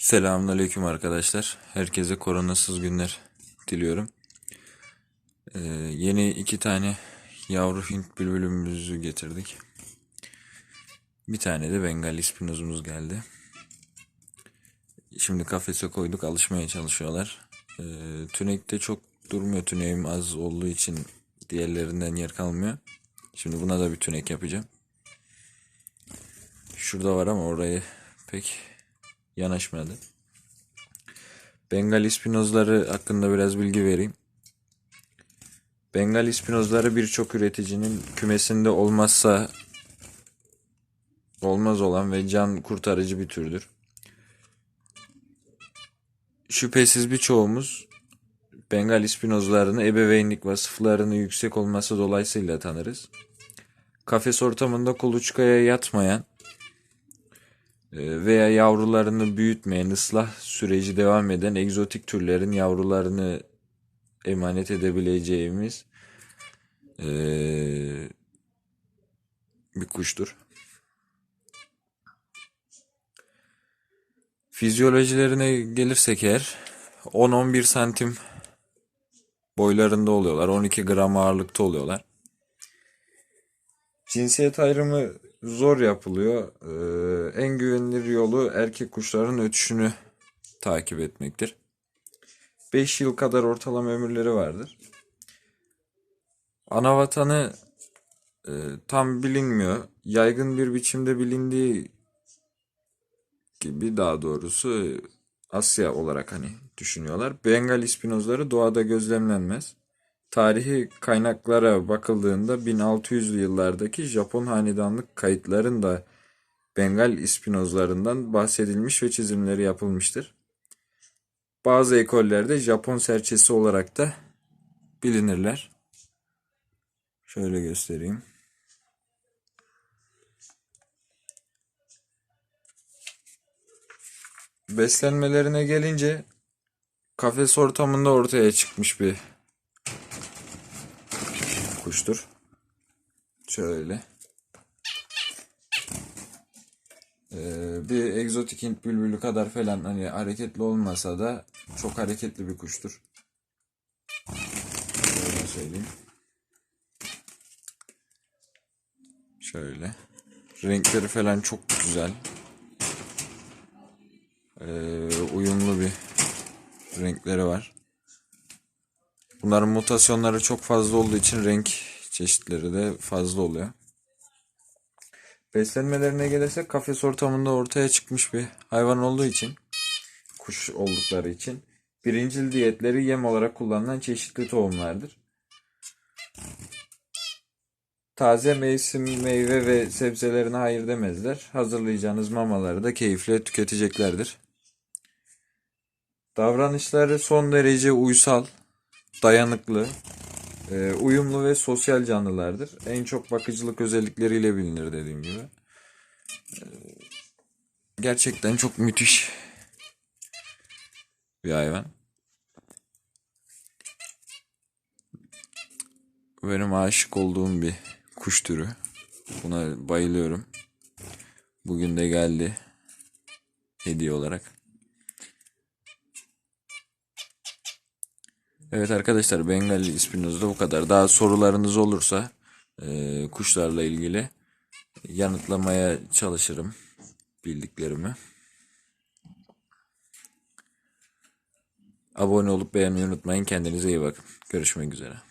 Selamünaleyküm arkadaşlar. Herkese koronasız günler diliyorum. Ee, yeni iki tane yavru Hint bülbülümüzü getirdik. Bir tane de Bengal spinozumuz geldi. Şimdi kafese koyduk alışmaya çalışıyorlar. Ee, tünekte çok durmuyor tüneğim az olduğu için diğerlerinden yer kalmıyor. Şimdi buna da bir tünek yapacağım. Şurada var ama orayı pek yanaşmadı. Bengal ispinozları hakkında biraz bilgi vereyim. Bengal ispinozları birçok üreticinin kümesinde olmazsa olmaz olan ve can kurtarıcı bir türdür. Şüphesiz birçoğumuz Bengal ispinozlarını ebeveynlik vasıflarını yüksek olması dolayısıyla tanırız. Kafes ortamında kuluçkaya yatmayan veya yavrularını büyütmeyen, ıslah süreci devam eden egzotik türlerin yavrularını emanet edebileceğimiz e, bir kuştur. Fizyolojilerine gelirsek eğer 10-11 santim boylarında oluyorlar. 12 gram ağırlıkta oluyorlar. Cinsiyet ayrımı zor yapılıyor. Ee, en güvenilir yolu erkek kuşların ötüşünü takip etmektir. 5 yıl kadar ortalama ömürleri vardır. Ana vatanı e, tam bilinmiyor. Yaygın bir biçimde bilindiği gibi daha doğrusu Asya olarak hani düşünüyorlar. Bengal ispinozları doğada gözlemlenmez. Tarihi kaynaklara bakıldığında 1600'lü yıllardaki Japon hanedanlık kayıtlarında Bengal ispinozlarından bahsedilmiş ve çizimleri yapılmıştır. Bazı ekollerde Japon serçesi olarak da bilinirler. Şöyle göstereyim. Beslenmelerine gelince kafes ortamında ortaya çıkmış bir kuştur. Şöyle. Ee, bir egzotik Hint bülbülü kadar falan hani hareketli olmasa da çok hareketli bir kuştur. Şöyle söyleyeyim. Şöyle. Renkleri falan çok güzel. Ee, uyumlu bir renkleri var. Bunların mutasyonları çok fazla olduğu için renk çeşitleri de fazla oluyor. Beslenmelerine gelirsek kafes ortamında ortaya çıkmış bir hayvan olduğu için, kuş oldukları için birincil diyetleri yem olarak kullanılan çeşitli tohumlardır. Taze mevsim meyve ve sebzelerine hayır demezler. Hazırlayacağınız mamaları da keyifle tüketeceklerdir. Davranışları son derece uysal, dayanıklı, e, uyumlu ve sosyal canlılardır. En çok bakıcılık özellikleriyle bilinir dediğim gibi. E, gerçekten çok müthiş bir hayvan. Benim aşık olduğum bir kuş türü. Buna bayılıyorum. Bugün de geldi hediye olarak. Evet arkadaşlar Bengal ispinozda bu kadar. Daha sorularınız olursa e, kuşlarla ilgili yanıtlamaya çalışırım bildiklerimi. Abone olup beğenmeyi unutmayın. Kendinize iyi bakın. Görüşmek üzere.